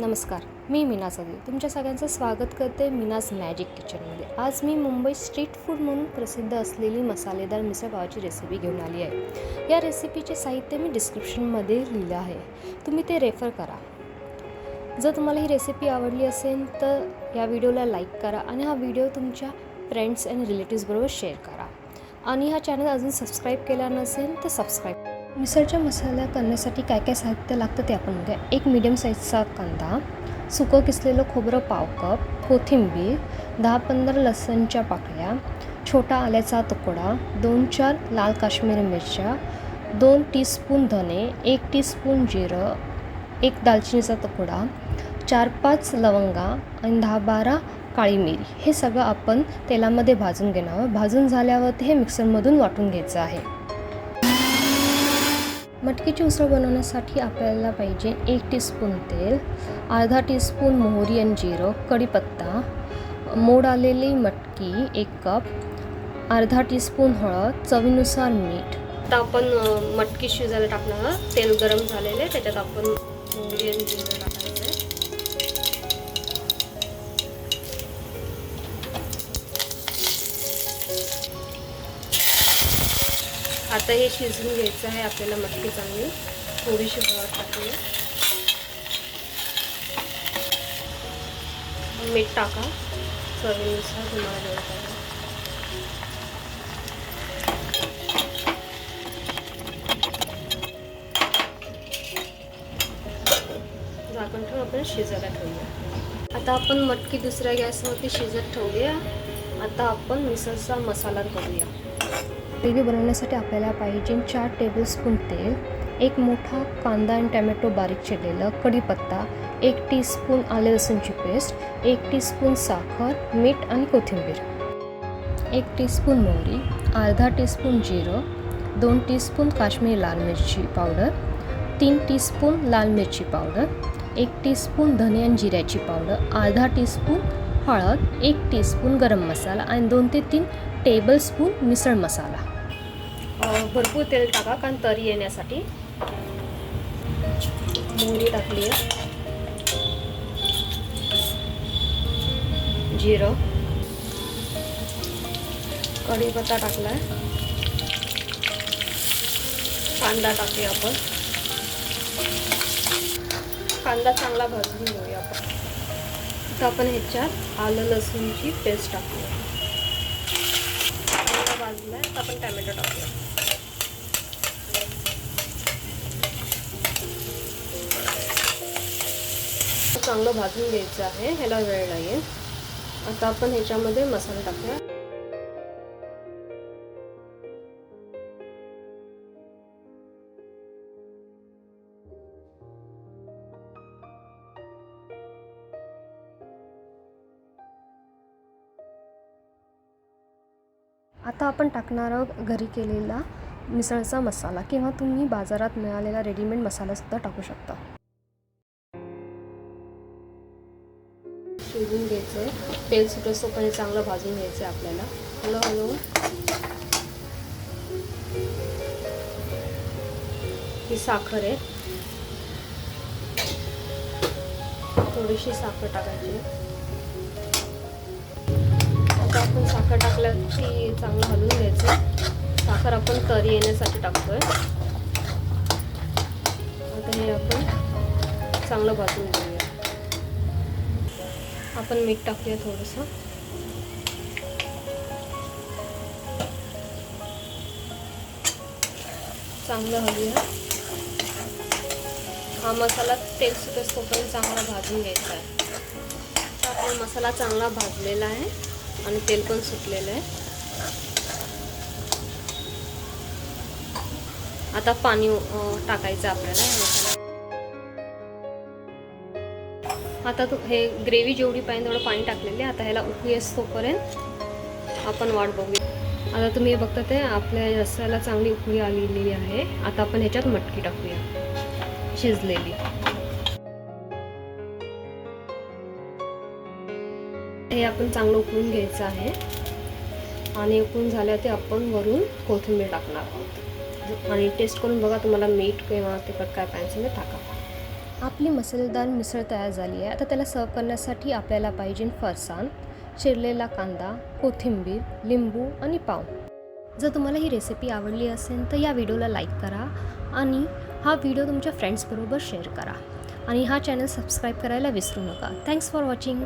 नमस्कार मी मीना सगळे. तुमच्या सगळ्यांचं स्वागत करते मीनाज मॅजिक किचनमध्ये. आज मी मुंबई स्ट्रीट फूड म्हणून प्रसिद्ध असलेली मसालेदार मिसळपावाची रेसिपी घेऊन आली आहे. या रेसिपीचे साहित्य मी डिस्क्रिप्शनमध्ये लिहिलं आहे. तुम्ही ते रेफर करा. जर तुम्हाला ही रेसिपी आवडली असेल तर या व्हिडिओला लाईक करा आणि हा व्हिडिओ तुमच्या फ्रेंड्स अँड रिलेटिव्सबरोबर शेअर करा. आणि हा चॅनल अजून सबस्क्राईब केला नसेल तर सबस्क्राईब मिसळच्या मसाला करण्यासाठी काय काय साहित्य लागतं ते आपण बघूया. एक मीडियम साईजचा कांदा सुकं किसलेलं खोबरं पाव कप कोथिंबीर दहा पंधरा लसणच्या पाकळ्या छोटा आल्याचा तुकडा दोन चार लाल काश्मीरी मिरच्या दोन टीस्पून धने एक टीस्पून जिरं एक दालचिनीचा तुकडा चार पाच लवंगा आणि दहा बारा काळी मिरी. हे सगळं आपण तेलामध्ये भाजून घेणार भाजून भाजून झाल्यावरती हे मिक्सरमधून वाटून घ्यायचं आहे. मटकीची उसळ बनवण्यासाठी आपल्याला पाहिजे एक टीस्पून तेल अर्धा टीस्पून मोहरी आणि जिरं कढीपत्ता मोड आलेली मटकी एक कप अर्धा टीस्पून हळद चवीनुसार मीठ. आता आपण मटकी शिजायला टाकणार तेल गरम झालेलं आहे त्याच्यात आपण मोहरी आणि जिरं टाकतो आता हे शिजवून घ्यायचं आहे आपल्याला मटकी चांगली. थोडीशी हळद टाकूया. मीठ टाका. चवीनुसार तुम्हाला जेवढं झाकण ठेवून आपण शिजायला ठेवूया. आता आपण मटकी दुसऱ्या गॅसवरती शिजत ठेवूया. आता आपण मिसळचा मसाला करूया. ग्रेव्ही बनवण्यासाठी आपल्याला पाहिजे चार टेबलस्पून तेल एक मोठा कांदा आणि टॅमॅटो बारीक चिरलेलं कढीपत्ता एक टीस्पून आले लसूणची पेस्ट एक टीस्पून साखर मीठ आणि कोथिंबीर एक टीस्पून मोहरी अर्धा टीस्पून जिरं दोन टीस्पून काश्मीरी लाल मिरची पावडर तीन टीस्पून लाल मिरची पावडर एक टीस्पून धने आणि जिऱ्याची पावडर अर्धा टीस्पून हळद एक टीस्पून गरम मसाला आणि दोन ते तीन टेबलस्पून मिसळ मसाला. भरपूर तेल टाका कारण तरी येण्यासाठी. मोहरी टाकली आहे. जिरं. कढीपत्ता टाकला आहे. कांदा टाकूया आपण. कांदा चांगला भाजून घेऊया आपण. आता आपण ह्याच्यात आलं लसूणची पेस्ट टाकूया. कांदा भाजला आहे. तर आपण टॅमॅटो टाकूया. चांगलं भाजून घ्यायचं आहे. ह्याला वेळ लागेल आता आपण ह्याच्यामध्ये मसाला टाकूया. आता आपण टाकणार आहोत घरी केलेला मिसळचा मसाला किंवा तुम्ही बाजारात मिळालेला रेडीमेड मसालासुद्धा टाकू शकता. शिजून घ्यायचं आहे. तेल सुटस्तोपर्यंत चांगलं भाजून घ्यायचं आहे आपल्याला. हळूहळू ही साखर आहे. थोडीशी साखर टाकायची. आता आपण साखर टाकल्या की चांगलं हलवून घ्यायचं साखर आपण तरी येण्यासाठी टाकतोय. आता हे आपण चांगलं भाजून घेऊया. आपण मीठ टाकूया थोडंसं. चांगलं हलूया हा मसाला तेल सुटेस तोपर्यंत चांगला भाजून घ्यायचा आहे. आता आपला मसाला चांगला भाजलेला आहे आणि तेल पण सुटलेलं आहे. आता पाणी टाकायचं आपल्याला मसाला. आता तू हे ग्रेव्ही जेवढी पाहिजे तेवढं पाणी टाकलेले आता ह्याला उकळी असतोपर्यंत आपण वाट बघूया. आता तुम्ही हे बघता ते आपल्या रस्याला चांगली उकळी आलेली आहे. आता आपण ह्याच्यात मटकी टाकूया. शिजलेली. हे आपण चांगलं उकळून घ्यायचं आहे. आणि उकळून झाल्या ते आपण वरून कोथिंबीर टाकणार आहोत. आणि टेस्ट करून बघा तुम्हाला मीठ किंवा तिखट काय पाहिजे टाका. आपली मसालेदार मिसळ तयार झाली आहे. आता त्याला सर्व करण्यासाठी आपल्याला पाहिजे फरसाण चिरलेला कांदा कोथिंबीर लिंबू आणि पाव. जर तुम्हाला ही रेसिपी आवडली असेल तर या व्हिडिओला लाईक करा आणि हा व्हिडिओ तुमच्या फ्रेंड्सबरोबर शेअर करा. आणि हा चॅनल सबस्क्राईब करायला विसरू नका. Thanks for watching